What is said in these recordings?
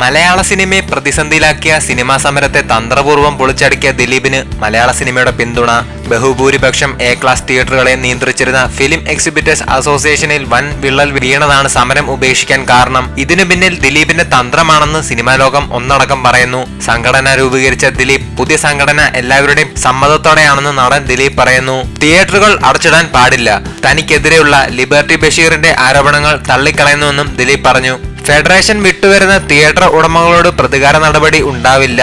മലയാള സിനിമയെ പ്രതിസന്ധിയിലാക്കിയ സിനിമാ സമരത്തെ തന്ത്രപൂർവം പൊളിച്ചടുക്കിയ ദിലീപിന് മലയാള സിനിമയുടെ പിന്തുണ ബഹുഭൂരിപക്ഷം എ ക്ലാസ് തിയേറ്ററുകളെ നിയന്ത്രിച്ചിരുന്ന ഫിലിം എക്സിബിറ്റേഴ്സ് അസോസിയേഷനിൽ വൻ വിള്ളൽ വീണതാണ് സമരം ഉപേക്ഷിക്കാൻ കാരണം. ഇതിനു പിന്നിൽ ദിലീപിന്റെ തന്ത്രമാണെന്ന് സിനിമാ ലോകം ഒന്നടക്കം പറയുന്നു. സംഘടന രൂപീകരിച്ച ദിലീപ് പുതിയ സംഘടന എല്ലാവരുടെയും സമ്മതത്തോടെയാണെന്ന് നടൻ ദിലീപ് പറയുന്നു. തിയേറ്ററുകൾ അടച്ചിടാൻ പാടില്ല. തനിക്കെതിരെയുള്ള ലിബർട്ടി ബഷീറിന്റെ ആരോപണങ്ങൾ തള്ളിക്കളയുന്നുവെന്നും ദിലീപ് പറഞ്ഞു. ഫെഡറേഷൻ വിട്ടുവരുന്ന തിയേറ്റർ ഉടമകളോട് പ്രതികാര നടപടി ഉണ്ടാവില്ല.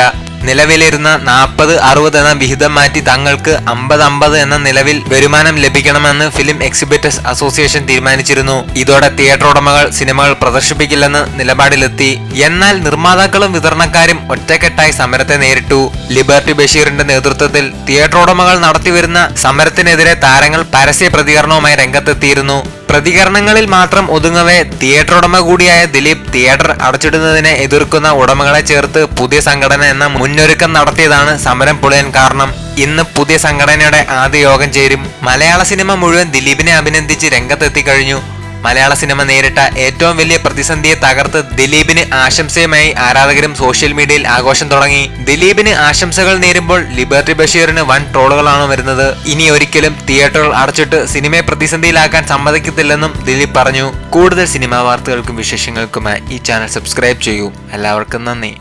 നിലവിലിരുന്ന നാൽപ്പത് അറുപത് എന്ന വിഹിതം മാറ്റി തങ്ങൾക്ക് അമ്പത് അമ്പത് എന്ന നിലവിൽ വരുമാനം ലഭിക്കണമെന്ന് ഫിലിം എക്സിബിറ്റേഴ്സ് അസോസിയേഷൻ തീരുമാനിച്ചിരുന്നു. ഇതോടെ തിയേറ്റർ ഉടമകൾ സിനിമകൾ പ്രദർശിപ്പിക്കില്ലെന്ന് നിലപാടിലെത്തി. എന്നാൽ നിർമ്മാതാക്കളും വിതരണക്കാരും ഒറ്റക്കെട്ടായി സമരത്തെ നേരിട്ടു. ലിബർട്ടി ബഷീറിന്റെ നേതൃത്വത്തിൽ തിയേറ്റർ ഉടമകൾ നടത്തിവരുന്ന സമരത്തിനെതിരെ താരങ്ങൾ പരസ്യ പ്രതികരണവുമായി രംഗത്തെത്തിയിരുന്നു. പ്രതികരണങ്ങളിൽ മാത്രം ഒതുങ്ങവെ തിയേറ്റർ ഉടമ കൂടിയായ ദിലീപ് തിയേറ്റർ അടച്ചിടുന്നതിനെ എതിർക്കുന്ന ഉടമകളെ ചേർത്ത് പുതിയ സംഘടന എന്ന മുന്നൊരുക്കം നടത്തിയതാണ് സമരം പൊളിയാൻ കാരണം. ഇന്ന് പുതിയ സംഘടനയുടെ ആദ്യ യോഗം ചേരും. മലയാള സിനിമ മുഴുവൻ ദിലീപിനെ അഭിനന്ദിച്ച് രംഗത്തെത്തിക്കഴിഞ്ഞു. മലയാള സിനിമ നേരിട്ട ഏറ്റവും വലിയ പ്രതിസന്ധിയെ തകർത്ത് ദിലീപിന് ആശംസയുമായി ആരാധകരും സോഷ്യൽ മീഡിയയിൽ ആഘോഷം തുടങ്ങി. ദിലീപിന് ആശംസകൾ നേരുമ്പോൾ ലിബർട്ടി ബഷീറിന് വൻ ട്രോളുകളാണ് വരുന്നത്. ഇനി ഒരിക്കലും തിയേറ്ററുകൾ അടച്ചിട്ട് സിനിമയെ പ്രതിസന്ധിയിലാക്കാൻ സമ്മതിക്കത്തില്ലെന്നും ദിലീപ് പറഞ്ഞു. കൂടുതൽ സിനിമാ വാർത്തകൾക്കും വിശേഷങ്ങൾക്കുമായി ഈ ചാനൽ സബ്സ്ക്രൈബ് ചെയ്യൂ. എല്ലാവർക്കും നന്ദി.